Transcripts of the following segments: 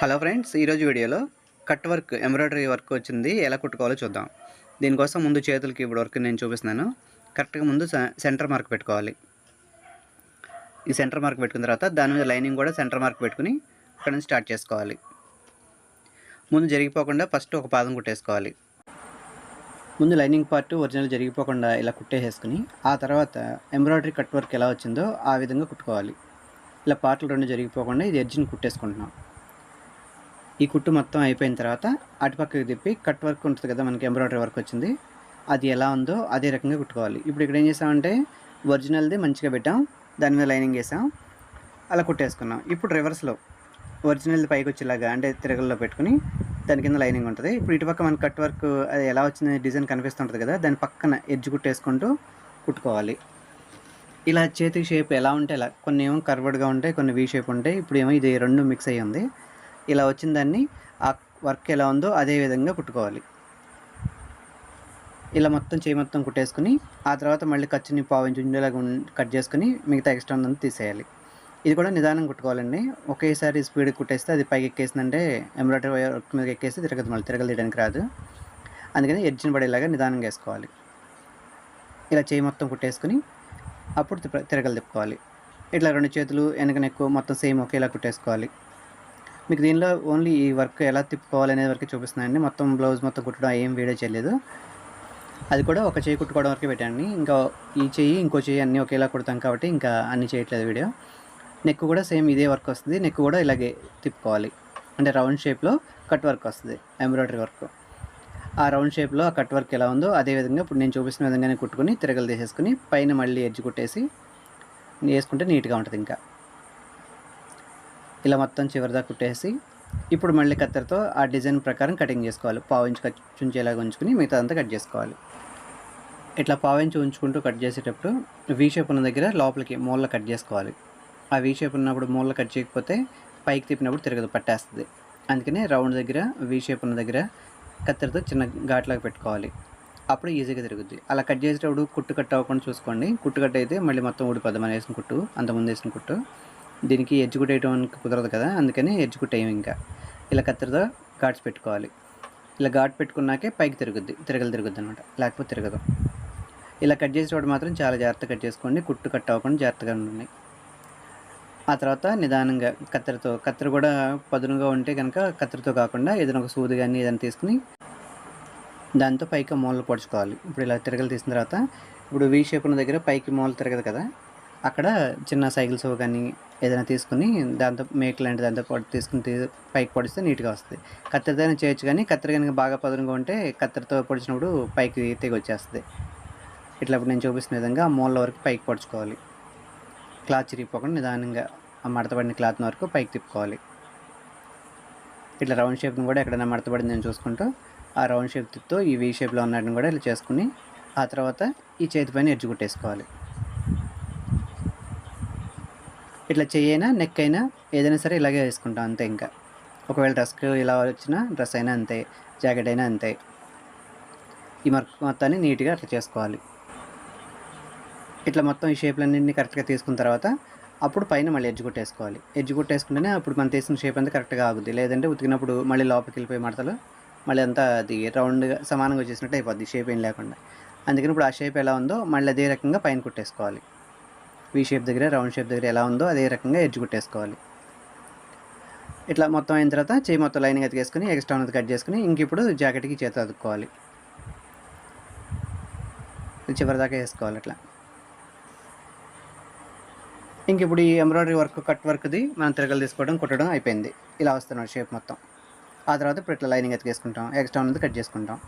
Hello friends ఈరోజు వీడియోలో cut work embroidery work వచ్చింది. ఎలా కుట్టుకోవాలో చూద్దాం. దీనికోసం ముందు చేతులకి ఇప్పుడు వర్క్ నేను చూపిస్తున్నాను. కరెక్ట్గా ముందు సెంటర్ మార్క్ పెట్టుకోవాలి. ఈ సెంటర్ మార్క్ పెట్టుకున్న తర్వాత దాని మీద లైనింగ్ కూడా సెంటర్ మార్క్ పెట్టుకుని అక్కడ నుంచి స్టార్ట్ చేసుకోవాలి. ముందు జరిగిపోకుండా ఫస్ట్ ఒక పాదం కుట్టేసుకోవాలి. ముందు లైనింగ్ పార్ట్ ఒరిజినల్ జరిగిపోకుండా ఇలా కుట్టేసేసుకుని ఆ తర్వాత ఎంబ్రాయిడరీ కట్ వర్క్ ఎలా వచ్చిందో ఆ విధంగా కుట్టుకోవాలి. ఇలా పార్ట్లు రెండు జరిగిపోకుండా ఇది ఎడ్జ్ని కుట్టేసుకుంటున్నాం. ఈ కుట్టు మొత్తం అయిపోయిన తర్వాత అటుపక్కకి తిప్పి కట్ వర్క్ ఉంటుంది కదా మనకి ఎంబ్రాయిడరీ వర్క్ వచ్చింది. అది ఎలా ఉందో అదే రకంగా కుట్టుకోవాలి. ఇప్పుడు ఇక్కడ ఏం చేసామంటే ఒరిజినల్ది మంచిగా పెట్టాం దాని మీద లైనింగ్ వేసాం అలా కుట్టేసుకున్నాం. ఇప్పుడు రివర్స్లో ఒరిజినల్ది పైకి వచ్చేలాగా అంటే తిరగల్లో పెట్టుకుని దాని కింద లైనింగ్ ఉంటుంది. ఇప్పుడు ఇటుపక్క మన కట్ వర్క్ అది ఎలా వచ్చింది డిజైన్ కనిపిస్తుంటుంది కదా దాని పక్కన ఎడ్జ్ కుట్టేసుకుంటూ కుట్టుకోవాలి. ఇలా చేతికి షేప్ ఎలా ఉంటే అలా కొన్ని ఏమో కర్వర్డ్గా ఉంటాయి కొన్ని వీ షేప్ ఉంటాయి. ఇప్పుడు ఏమో ఇది రెండు మిక్స్ అయ్యి ఉంది. ఇలా వచ్చిన దాన్ని ఆ వర్క్ ఎలా ఉందో అదే విధంగా కుట్టుకోవాలి. ఇలా మొత్తం చేయి మొత్తం కుట్టేసుకుని ఆ తర్వాత మళ్ళీ ఖర్చుని పావించి ఉండేలాగా కట్ చేసుకుని మిగతా ఎక్స్ట్రా ఉందని తీసేయాలి. ఇది కూడా నిదానం కుట్టుకోవాలండి. ఒకేసారి స్పీడ్ కుట్టేస్తే అది పైకి ఎక్కేసిందంటే ఎంబ్రాయిడరీ వర్క్ మీద ఎక్కేసి తిరగదు మళ్ళీ తిరగలు తీయడానికి రాదు. అందుకని ఎడ్జిని పడేలాగా నిదానంగా వేసుకోవాలి. ఇలా చేయి మొత్తం కుట్టేసుకుని అప్పుడు తిప్ప- తిరగలు తిప్పుకోవాలి. ఇట్లా రెండు చేతులు వెనక నెక్కు మొత్తం సేమ్ ఒకేలా కుట్టేసుకోవాలి. మీకు దీనిలో ఓన్లీ ఈ వర్క్ ఎలా తిప్పుకోవాలి అనేది వరకు చూపిస్తున్నాయండి మొత్తం బ్లౌజ్ మొత్తం కుట్టడం ఏం వీడియో చేయలేదు. అది కూడా ఒక చేయి కుట్టుకోవడం వరకు పెట్టండి ఇంకా ఈ చెయ్యి ఇంకో చెయ్యి అన్నీ ఒకేలా కుడతాం కాబట్టి ఇంకా అన్ని చేయట్లేదు వీడియో. నెక్ కూడా సేమ్ ఇదే వర్క్ వస్తుంది. నెక్ కూడా ఇలాగే తిప్పుకోవాలి. అంటే రౌండ్ షేప్లో కట్ వర్క్ వస్తుంది. Embroidery work. ఆ రౌండ్ షేప్లో ఆ కట్ వర్క్ ఎలా ఉందో అదే విధంగా ఇప్పుడు నేను చూపిస్తున్న విధంగానే కుట్టుకుని తిరగలు తీసేసుకుని పైన మళ్ళీ ఎడ్జ్ కుట్టేసి వేసుకుంటే నీట్గా ఉంటుంది ఇంకా. ఇలా మొత్తం చివరిదాకా కుట్టేసి ఇప్పుడు మళ్ళీ కత్తెరతో ఆ డిజైన్ ప్రకారం కటింగ్ చేసుకోవాలి. పావు ఇంచు కట్ చుంచేలాగా ఉంచుకుని మిగతా అంతా కట్ చేసుకోవాలి. ఇట్లా పావు ఇంచు ఉంచుకుంటూ కట్ చేసేటప్పుడు వీ షేప్ ఉన్న దగ్గర లోపలికి మూల కట్ చేసుకోవాలి. ఆ వీ షేప్ ఉన్నప్పుడు మూల కట్ చేయకపోతే పైకి తిప్పినప్పుడు తిరగదు పట్టేస్తుంది. అందుకనే రౌండ్ దగ్గర వీ షేప్ ఉన్న దగ్గర కత్తెరతో చిన్న ఘాట్లాగా పెట్టుకోవాలి. అప్పుడు ఈజీగా తిరుగుద్ది. అలా కట్ చేసేటప్పుడు కుట్టు కట్ అవ్వకుండా చూసుకోండి. కుట్టు కట్ అయితే మళ్ళీ మొత్తం ఊడిపోద్ది. మనం వేసిన కుట్టు అంత ముందు వేసిన కుట్టు. దీనికి ఎడ్జ్ కుట్ వేయడానికి కుదరదు కదా అందుకని ఎడ్జ్ కుట్ వేయం ఇంకా. ఇలా కత్తెరతో ఘాట్స్ పెట్టుకోవాలి. ఇలా ఘాట్ పెట్టుకున్నాకే పైకి తిరుగుద్ది తిరగలు తిరుగుద్ది అనమాట లేకపోతే తిరగదు. ఇలా కట్ చేసేటప్పుడు మాత్రం చాలా జాగ్రత్తగా కట్ చేసుకోండి కుట్టు కట్ అవ్వకుండా జాగ్రత్తగా ఉండండి. ఆ తర్వాత నిదానంగా కత్తెరతో కత్తెర కూడా పదునుగా ఉంటే కనుక కత్తెరతో కాకుండా ఏదైనా ఒక సూది కానీ ఏదైనా తీసుకుని దాంతో పైకి మూలలు పొడుచుకోవాలి. ఇప్పుడు ఇలా తిరగలు తీసిన తర్వాత ఇప్పుడు వీ షేప్ ఉన్న దగ్గర పైకి మూల తిరగదు కదా అక్కడ చిన్న సైకిల్స్ కానీ ఏదైనా తీసుకుని దాంతో మేక్ లాంటి దాంతో పాటు తీసుకుని పైకి పొడిస్తే నీట్గా వస్తుంది. కత్తెరతో చేయొచ్చు కానీ కత్తెర కనుక బాగా పదునుగా ఉంటే కత్తెరతో పొడిచినప్పుడు పైకి తెగి వచ్చేస్తుంది ఇట్లా ఇప్పుడు నేను చూపిస్తున్న విధంగా ఆ మూల వరకు పైకి పొడుచుకోవాలి. క్లాత్ చిరిగిపోకుండా నిదానంగా ఆ మడతపడిన క్లాత్ వరకు పైకి తిప్పుకోవాలి. ఇట్లా రౌండ్ షేప్ని కూడా ఎక్కడైనా మడతపడింది నేను చూసుకుంటూ ఆ రౌండ్ షేప్ తిప్పుతో ఈ వీ షేప్లో ఉన్నట్టుని కూడా ఇలా చేసుకుని ఆ తర్వాత ఈ చేతి పైన ఎడ్జ్ కుట్టేసుకోవాలి. ఇట్లా చెయ్యైనా నెక్ అయినా ఏదైనా సరే ఇలాగే వేసుకుంటాం అంతే ఇంకా. ఒకవేళ డ్రెస్కి ఇలా వచ్చినా డ్రెస్ అయినా అంతే జాకెట్ అయినా అంతే. ఈ మర్క్ మొత్తాన్ని నీట్గా అట్లా చేసుకోవాలి. ఇట్లా మొత్తం ఈ షేప్లన్నింటినీ కరెక్ట్గా తీసుకున్న తర్వాత అప్పుడు పైన మళ్ళీ ఎడ్జ్ కొట్టేసుకోవాలి ఎడ్జ్ కొట్టేసుకుంటేనే అప్పుడు మనం తీసిన షేప్ అంతా కరెక్ట్గా ఆగుద్ది. లేదంటే ఉతికినప్పుడు మళ్ళీ లోపలికి వెళ్ళిపోయి మడతలు మళ్ళీ అంతా అది రౌండ్గా సమానంగా వచ్చేసినట్టు అయిపోద్ది. షేప్ ఏం లేకుండా. అందుకని ఇప్పుడు ఆ షేప్ ఎలా ఉందో మళ్ళీ అదే రకంగా పైన కుట్టేసుకోవాలి. వీ షేప్ దగ్గర రౌండ్ షేప్ దగ్గర ఎలా ఉందో అదే రకంగా ఎడ్జ్ కుట్టేసుకోవాలి. ఇట్లా మొత్తం అయిన తర్వాత చేయి మొత్తం లైనింగ్ అతికేసుకుని ఎక్స్ట్రా ఉన్నది కట్ చేసుకుని ఇంక ఇప్పుడు జాకెట్కి చేతి అదుక్కోవాలి చివరి దాకా వేసుకోవాలి అట్లా. ఇంక ఇప్పుడు ఈ ఎంబ్రాయిడరీ వర్క్ కట్ వర్క్ది మనం తిరగలు తీసుకోవడం కుట్టడం అయిపోయింది. ఇలా వస్తున్నాడు షేప్ మొత్తం. ఆ తర్వాత ఇప్పుడు ఇట్లా లైనింగ్ ఎతికేసుకుంటాం ఎక్స్ట్రా ఉన్నది కట్ చేసుకుంటాం.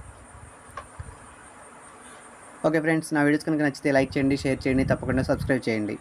ఓకే ఫ్రెండ్స్ నా వీడియోస్ కనుక నచ్చితే లైక్ చేయండి షేర్ చేయండి తప్పకుండా సబ్స్క్రైబ్ చేయండి.